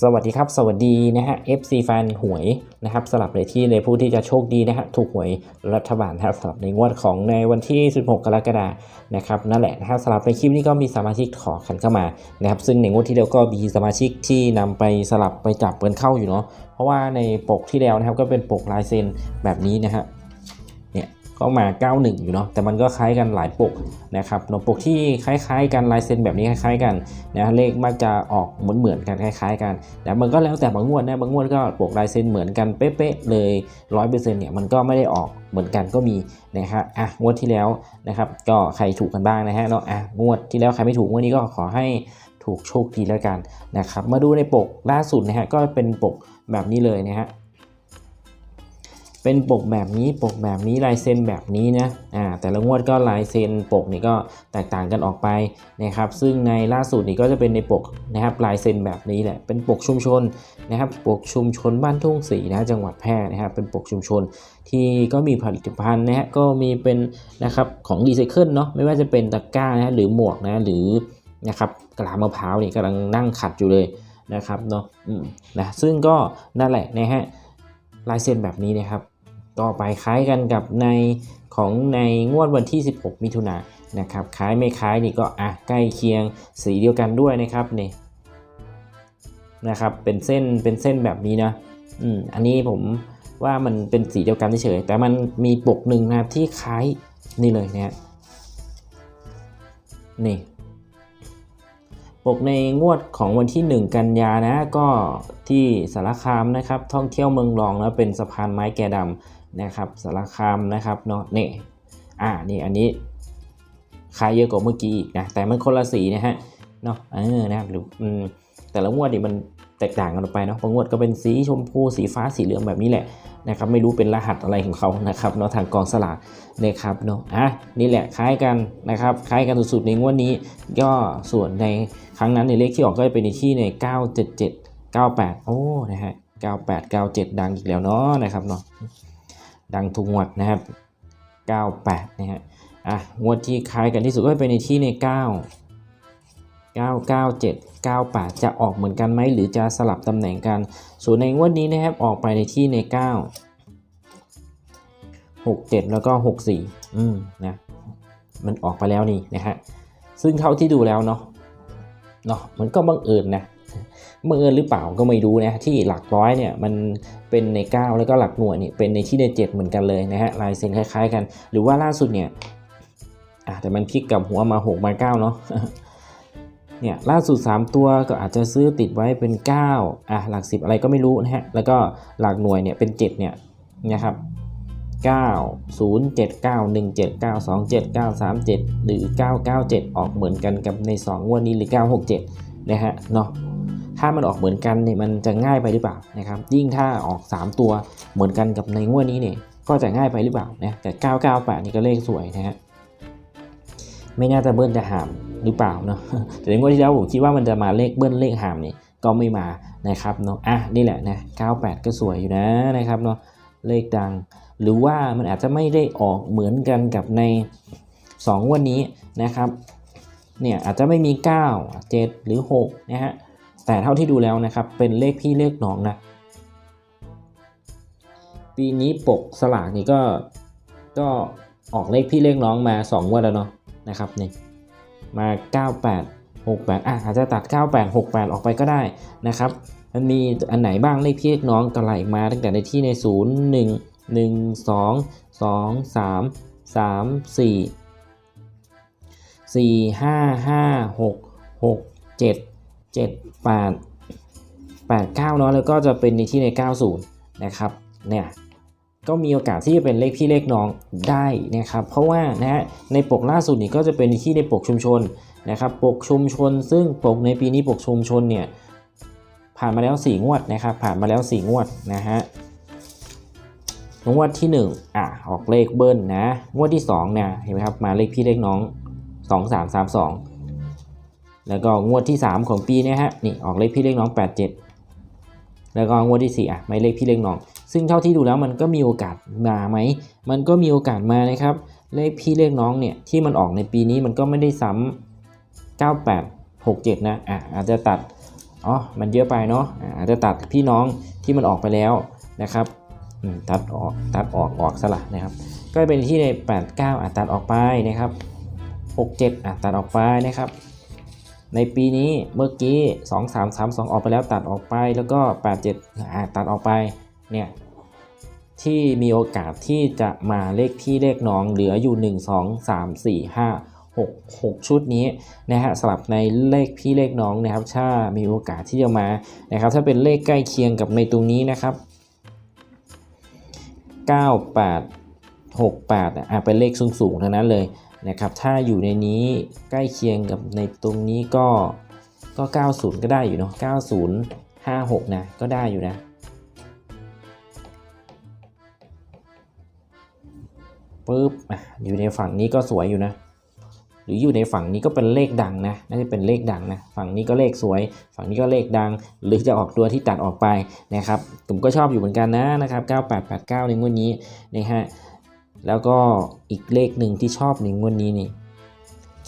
สวัสดีครับ สวัสดีนะฮะ FC แฟนหวยนะครับสลับในที่ในผู้ที่จะโชคดีนะฮะถูกหวยรัฐบาลนะครับสลับในงวดของในวันที่ 16 กรกฎานะครับนั่นแหละนะครับสลับในคลิปนี้ก็มีสมาชิกขอขันเข้ามานะครับซึ่งในงวดที่แล้วก็มีสมาชิกที่นำไปสลับไปจับเงินเข้าอยู่เนาะเพราะว่าในปกที่แล้วนะครับก็เป็นปกลายเซ็นแบบนี้นะฮะ เนี่ยก็มา 91 อยู่เนาะแต่มันก็คล้ายกันหลายปกนะครับเนาะปกที่คล้ายๆกันลายเซ็นแบบนี้คล้ายๆกันนะเลขมักจะออกเหมือนเหมือนกันคล้าย ๆ กันแต่มันก็แล้วแต่บางงวดนะบางงวดก็ปกลายเซ็นเหมือนกันเป๊ะๆเลยร้อยเปอร์เซ็นเนี่ยมันก็ไม่ได้ออกเหมือนกันก็มีนะครับอะงวดที่แล้วนะครับก็ใครถูกกันบ้างนะฮะเนาะอะงวดที่แล้วใครไม่ถูกงวดนี้ก็ขอให้ถูกโชคดีแล้วกันนะครับมาดูในปกล่าสุดนะฮะก็เป็นปกแบบนี้เลยนะฮะ เป็นปกแบบนี้ปกแบบนี้ลายเซ็นแบบนี้นะอ่าแต่ละงวดก็ลายเซ็นปกนี่ก็แตกต่างกันออกไปนะครับ ซึ่งในล่าสุดนี่ก็จะเป็นในปกนะครับลายเซ็นแบบนี้แหละเป็นปกชุมชนนะครับปกชุมชนบ้านทุ่งศรีนะจังหวัดแพร่นะครับเป็นปกชุมชนที่ก็มีผลิตภัณฑ์นะฮะก็มีเป็นนะครับของรีไซเคิลเนาะไม่ว่าจะเป็นตะกร้านะฮะหรือหมวกนะหรือนะครับกระลามะพร้าวนี่กำลังนั่งขัดอยู่เลยนะครับเนาะอืมนะซึ่งก็นั่นแหละนะฮะลายเซ็นแบบนี้นะครับ ก็ไปคล้ายกันกับในของในงวดวันที่ 16 มิถุนายนนะครับคล้ายไม่คล้ายนี่ก็อะใกล้เคียงสีเดียวกันด้วยนะครับนี่นะครับเป็นเส้นเป็นเส้นแบบนี้นะอืมอันนี้ผมว่ามันเป็นสีเดียวกันเฉยแต่มันมีปกหนึ่งนะครับที่คล้ายนี่เลยนะนี่ปกในงวดของวันที่ 1 กันยานะก็ที่สารคามนะครับท่องเที่ยวเมืองรองแล้วเป็นสะพานไม้แก่ดำ นะครับสารคามนะครับเนาะนี่อ่านี่อันนี้คล้ายเยอะกว่าเมื่อกี้อีกนะแต่มันคนละสีนะฮะเนาะเออนะครับหรือแต่ละงวดนี่มันแตกต่างกันออกไปเนาะบางงวดก็เป็นสีชมพูสีฟ้าสีเหลืองแบบนี้แหละนะครับไม่รู้เป็นรหัสอะไรของเขานะครับเนาะทางกองสลากนะครับเนาะอะนี่แหละคล้ายกันนะครับคล้ายกันสุดๆในงวดนี้ก็ส่วนในครั้งนั้นในเลขที่ออกก็จะเป็นในที่ใน 977 98 โอ้นะฮะ98 97 ดังอีกแล้วเนาะนะครับเนาะ ดังทุกงวดนะครับ 98 นะฮะอะงวดที่คล้ายกันที่สุดก็เป็นในที่ใน 9 997 98 จะออกเหมือนกันไหมหรือจะสลับตำแหน่งกัน ส่วนในงวดนี้นะครับออกไปในที่ใน 9 67 แล้วก็ 64 อืมนะมันออกไปแล้วนี่นะฮะซึ่งเท่าที่ดูแล้วเนาะเนาะมันก็บังเอิญนะ บังเอิญหรือเปล่าก็ไม่รู้นะที่หลักร้อยเนี่ยมันเป็นใน 9 แล้วก็หลักหน่วยเนี่ยเป็นในที่ใน 7 เหมือนกันเลยนะฮะลายเซ็นคล้ายๆกัน หรือว่าล่าสุดเนี่ยอะแต่มันพลิกกับหัวมา 6 มา 9 เนาะเนี่ยล่าสุด 3 ตัวก็อาจจะซื้อติดไว้เป็น 9อะหลัก 10 อะไรก็ไม่รู้นะฮะแล้วก็หลักหน่วยเนี่ยเป็น 7 เนี่ยนะครับ9 0 7 9 1 7 9 2 7 9 3 7 หรือ 997 ออกเหมือนกันกับใน 2 งวดนี้หรือ 967 นะฮะเนาะ ถ้ามันออกเหมือนกันเนี่ยมันจะง่ายไปหรือเปล่านะครับ ยิ่งถ้าออก 3 ตัวเหมือนกันกับในงวดนี้เนี่ยก็จะง่ายไปหรือเปล่านะแต่ 998 นี่ก็เลขสวยนะฮะไม่น่าจะเบิ้ลจะหามหรือเปล่าเนาะแต่ในงวดที่แล้วผมคิดว่ามันจะมาเลขเบิ้ลเลขหามนี่ก็ไม่มานะครับเนาะอะนี่แหละนะ98 ก็สวยอยู่นะนะครับเนาะเลขดัง หรือว่ามันอาจจะไม่ได้ออกเหมือนกันกับใน 2 วันนี้นะครับเนี่ยอาจจะไม่มี 9 7 หรือ6นะฮะ แต่เท่าที่ดูแล้วนะครับเป็นเลขพี่เลขน้องนะปีนี้ปกสลากนี่ก็ก็ออกเลขพี่เลขน้องมา2งวันแล้วเนาะนะครับนี่มา 98 68อะอาจจะตัด 98 68 ออกไปก็ได้นะครับมันมีอันไหนบ้างเลขพี่เลขน้องก็ไหลมาตั้งแต่ในที่ใน 0 1หนึ่งสองสองสาม สามสี่สี่ห้าห้าหกหกเจ็ดแปดแปดเก้าเนาะแล้วก็จะเป็นในที่ในเก้าศูนย์นะครับเนี่ยก็มีโอกาสที่จะเป็นเลขพี่เลขน้องได้นะครับเพราะว่านะฮะในปกล่าสุดนี่ก็จะเป็นที่ในปกชุมชนนะครับปกชุมชน ซึ่งปกในปีนี้ปกชุมชนเนี่ยผ่านมาแล้ว4งวดนะครับผ่านมาแล้ว4งวดนะฮะงวดที่ 1อะออกเลขเบิ้ลนะงวดที่2เนี่ยเห็นไหมครับมาเลขพี่เลขน้อง 2 3 3 2 แล้วก็งวดที่ 3 ของปีนีฮะนี่ออกเลขพี่เลขน้อง 8 7 แล้วก็งวดที่4อะไม่เลขพี่เลขน้อง ซึ่งเท่าที่ดูแล้วมันก็มีโอกาสมาไหมมันก็มีโอกาสมานะครับเลขพี่เลขน้องเนี่ยที่มันออกในปีนี้มันก็ไม่ได้ซ้ำ98 67 นะอะอาจจะตัดอ๋อมันเยอะไปเนาะอ่าอาจจะตัดพี่น้องที่มันออกไปแล้วนะครับตัดออกตัดออกออกสละนะครับ ก็เป็นที่ใน 89อะตัดออกไปนะครับ 67อะตัดออกไปนะครับ ในปีนี้เมื่อกี้ 2 3 3 2 ออกไปแล้วตัดออกไปแล้วก็ 87อะตัดออกไปเนี่ยที่มีโอกาสที่จะมาเลขพี่เลขน้องเหลืออยู่ 1 2 3 4 5 6 6 ชุดนี้นะฮะสลับในเลขพี่เลขน้องนะครับถ้ามีโอกาสที่จะมานะครับถ้าเป็นเลขใกล้เคียงกับในตรงนี้นะครับ 98 68อะเป็นเลขสูงๆทั้งนั้นเลย นะครับถ้าอยู่ในนี้ใกล้เคียงกับในตรงนี้ก็ก็ 90 ก็ได้อยู่เนาะ90 56 นะก็ได้อยู่นะปึ๊บอะอยู่ในฝั่งนี้ก็สวยอยู่นะ หรืออยู่ในฝั่งนี้ก็เป็นเลขดังนะน่าจะเป็นเลขดังนะฝั่งนี้ก็เลขสวย ฝั่งนี้ก็เลขดัง หรือจะออกตัวที่ตัดออกไปนะครับผมก็ชอบอยู่เหมือนกันนะนะครับ 9889 ในงวดนี้นะฮะ แล้วก็อีกเลขหนึ่งที่ชอบในงวดนี้นี่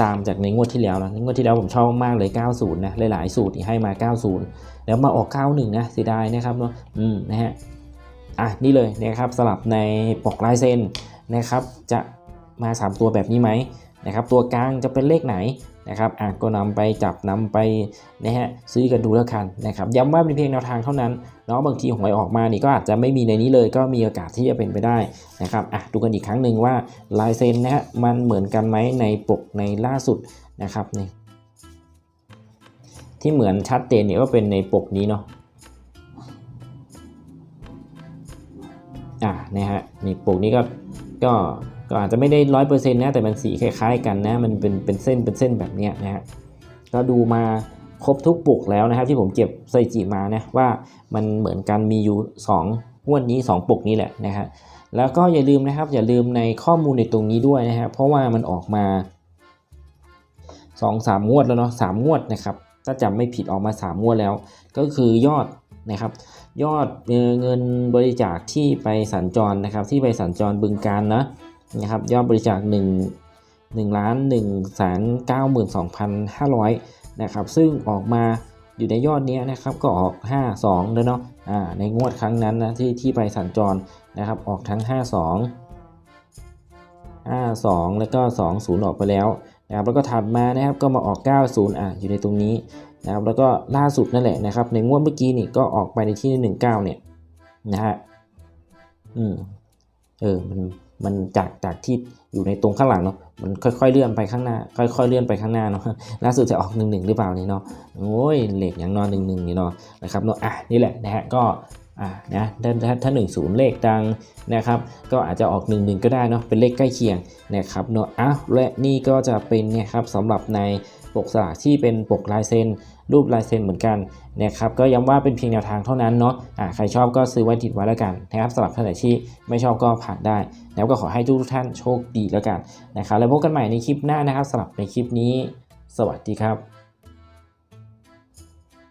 ตามจากในงวดที่แล้วนะในงวดที่แล้วผมชอบมากเลย 90 นะ หลายๆ สูตรที่ให้มา 90 แล้วมาออก 91 นะเสียดายนะครับเนาะอืมนะฮะอะนี่เลยนะครับสลับในปกลายเซ็นนะครับ จะมา 3 ตัวแบบนี้ไหมนะครับ ตัวกลางจะเป็นเลขไหน นะครับอะก็นำไปจับนำไปนะฮะซื้อกันดูแล้วกันนะครับย้ำว่าเป็นเพียงแนวทางเท่านั้นเนาะบางทีหวยออกมานี่ก็อาจจะไม่มีในนี้เลยก็มีโอกาสที่จะเป็นไปได้นะครับอะดูกันอีกครั้งหนึ่งว่าลายเซ็นนะฮะมันเหมือนกันไหมในปกในล่าสุดนะครับนี่ที่เหมือนชัดเจนเนี่ยก็เป็นในปกนี้เนาะอ่านะฮะนี่ปกนี้ก็ก็ ก็อาจจะไม่ได้ร้อยเปอร์เซ็นต์นะแต่มันสีคล้ายๆ กันนะมันเป็นเป็นเส้นเป็นเส้นแบบนี้นะฮะก็ดูมาครบทุกปกแล้วนะครับที่ผมเก็บใส่จีมานะว่ามันเหมือนกันมีอยู่2งวดนี้ 2ปกนี้แหละนะฮะแล้วก็อย่าลืมนะครับอย่าลืมในข้อมูลในตรงนี้ด้วยนะฮะเพราะว่ามันออกมา 2 3 งวดแล้วเนาะสามงวดนะครับถ้าจำไม่ผิดออกมา 3 งวดแล้ว ก็คือยอดนะครับยอดเอ่อเงินบริจาคที่ไปสัญจรนะครับที่ไปสัญจรบึงการนะ นะครับยอดบริจาค1 1ล้าน1แสน92,500นะครับซึ่งออกมาอยู่ในยอดนี้นะครับก็ออก 52แล้วเนาะอ่าในงวดครั้งนั้นนะที่ที่ไปสัญจรนะครับออกทั้ง 52 52 แล้วก็ 20 ออกไปแล้วนะครับแล้วก็ถัดมานะครับก็มาออก 90อะอยู่ในตรงนี้นะครับแล้วก็ล่าสุดนั่นแหละนะครับในงวดเมื่อกี้นี่ก็ออกไปในที่ 19 เนี่ยนะฮะอืมเออมัน มันจากจากที่อยู่ในตรงข้างหลังเนาะมันค่อยๆเลื่อนไปข้างหน้า ค่อยๆเลื่อนไปข้างหน้าเนาะล่าสุดจะออก1นึหรือเปล่านี่เนาะโอ้ยเลขอย่างนอนหนึ่งหนึ่งนี่เนาะนะครับเนาะอะนี่แหละนะฮะก็อ่านะถ้าถ้าถ้าหนึ่งศูนย์เลขดังนะครับ ก็อาจจะออก1นึก็ได้เนาะเป็นเลขใกล้เคียงนะครับเนาะอ้าวและนี่ก็จะเป็นเนี่ยครับสำหรับในปกสลากที่เป็นปกลายเซ็น รูปลายเซ็นเหมือนกันนะครับก็ย้ำว่าเป็นเพียงแนวทางเท่านั้นเนาะะใครชอบก็ซื้อไว้ติดไว้แล้วกันนะครับสำหรับท่านไหนที่ไม่ชอบก็ผ่านได้ แล้วก็ขอให้ทุกท่านโชคดีแล้วกันนะครับแล้วพบกันใหม่ในคลิปหน้านะครับสำหรับในคลิปนี้ สวัสดีครับ